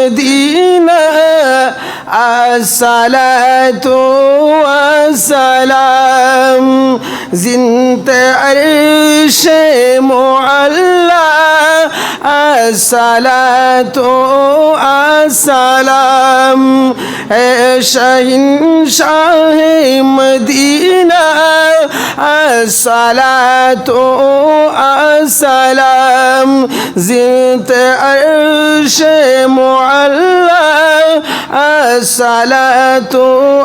مدينة الصلاة والسلام زنت عرش معلى الصلاة والسلام شاهن شاه مدينة الصلاة والسلام زدت عرش معلم الصلاة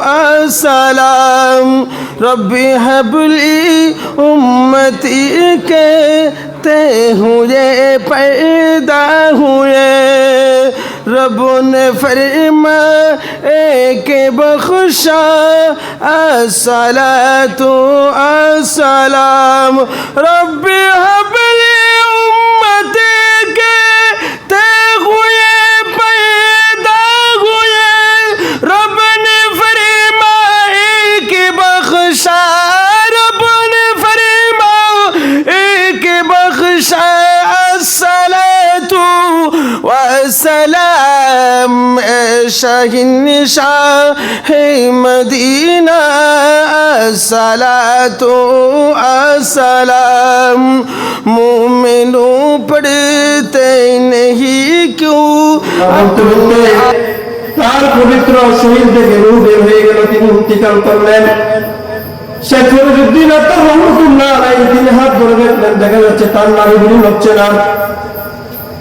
والسلام ربي هب لي أمتي كتے ہوئے پیدا ہوئے ابن فرما ایک بخشا الصلاة السلام رب حب النساء مدينة الصلاة السلام مومنوں پڑھتے نہیں کیوں তার পবিত্র শরীর থেকে রূপ বের হয়ে গেল, তিনি ইন্তিকাল করলেন শেখ ফরিদুদ্দিন আত্মা রহমতুল্লাহ তিনি হাত ধরে দেখা যাচ্ছে তার নারীগুলি হচ্ছে না।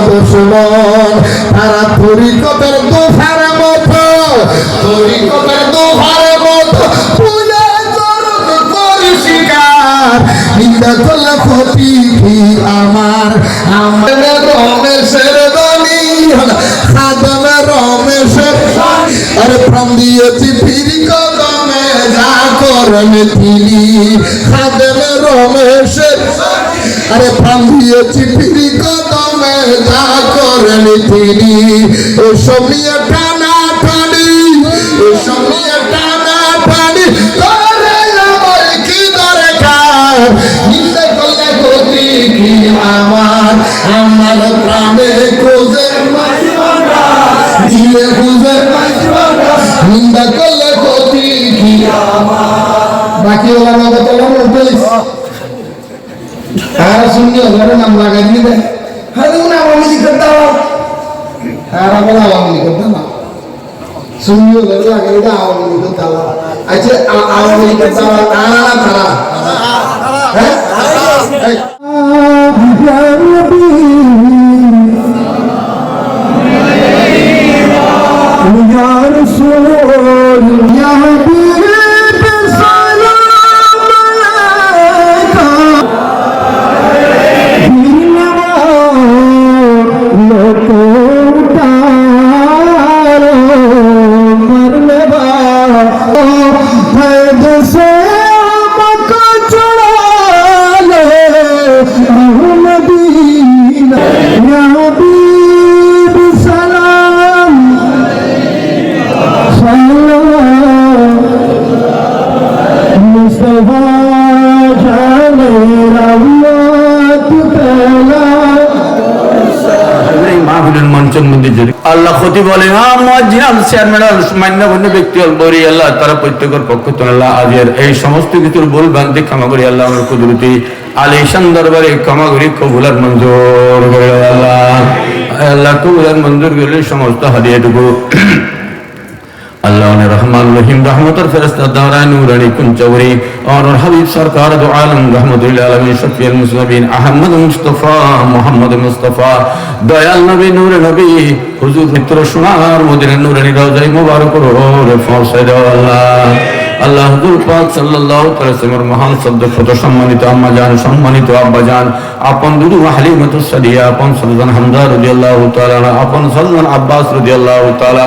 দুশ্মন তারা তরিকতের দুফার মতো, তরিকতের দুফার মতো নিন্দা করলে আমার? রমেশের আরে প্রাণ দিয়েছি ফিরি কদমে যা করেন তিনি রমেশের আরে প্রাণ দিয়েছি ফিরি কদমে যা করেন তিনি। এসব নিয়ে টানা টানি, এসব নিয়ে টানা টানি কি দরকার? আমার? আমার প্রাণে খোঁজে বাকি ওলা ঘরে নাম লাগাই দিলে হ্যাঁ দেখুন আওয়ামী লীগ করতে আর আমার আওয়ামী লীগ করতে না শুনিও ঘরে লাগাই দিলে আওয়ামী লীগ করতে আচ্ছা আওয়ামী লীগ করতে তারা না তারা আল্লাহ ক্ষতি বলে হ্যাঁ মুয়াজ্জিন, চেয়ারম্যান মান্যগণ্য ব্যক্তি বলি আল্লাহ, তারা প্রত্যেকের পক্ষ আল্লাহ আজের এই সমস্ত কিছুর ভুল ভ্রান্তি ক্ষমা করি, আল্লাহ, আমার কুদরতি আলিশান দরবারে ক্ষমা করি, কবুলার মঞ্জুর আল্লাহ। আল্লাহ, কবুলার মঞ্জুর করলে সমস্ত হারিয়েটুকু اللہ نے رحمہ اللہم رحمت الفرست الدارہ نور علی کن چوری اور حبیب سرکار دو عالم رحمت اللہ علمی شفی المسلمین احمد مصطفی محمد مصطفی دویال نبی نور نبی حضور مکتر شنار مدر نور علی روزہ مبارک رور فاسد اللہ اللہ حضور پاک صلی اللہ علیہ وسلم اور محان صدق فتو شمانی تو اممہ جان شمانی تو اببہ جان اپن دودو حلیمت السلیہ اپن صلی اللہ حمدہ رضی اللہ تعالیٰ اپن صلی اللہ عباس رضی اللہ تعالیٰ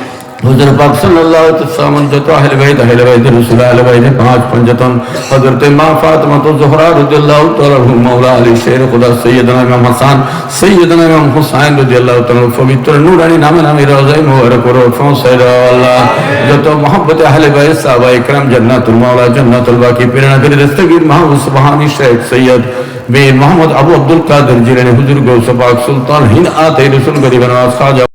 হুজুর পাক সাল্লাল্লাহু আলাইহি ওয়াসাল্লাম যত আহলে বাইত আহলে বাইত রাসূল আহলে বাইত পাঁচ পঞ্জতন হযরত মা ফাতিমা তো জোহরা রাদিয়াল্লাহু তাআলা আনহু মাওলা আলী শের খোদা সৈয়দনা ইমাম হাসান সৈয়দনা ইমাম হুসাইন রাদিয়াল্লাহু তাআলা পবিত্র নূরানি নামে নামে রওজায়ে মুবারক করো পৌঁছায় দাও আল্লাহ যত মহব্বত আহলে বাইত সাহাবা ইকরাম জান্নাতুল মাওলা জান্নাতুল বাকি পিরানা পীর দস্তগীর মাহবুব সুবহানী শেখ সৈয়দ মীর মোহাম্মদ আবু আব্দুল কাদের জিলানী হুজুর গৌস পাক সুলতান হিন আতে রসুল গরিব নওয়াজ খাজা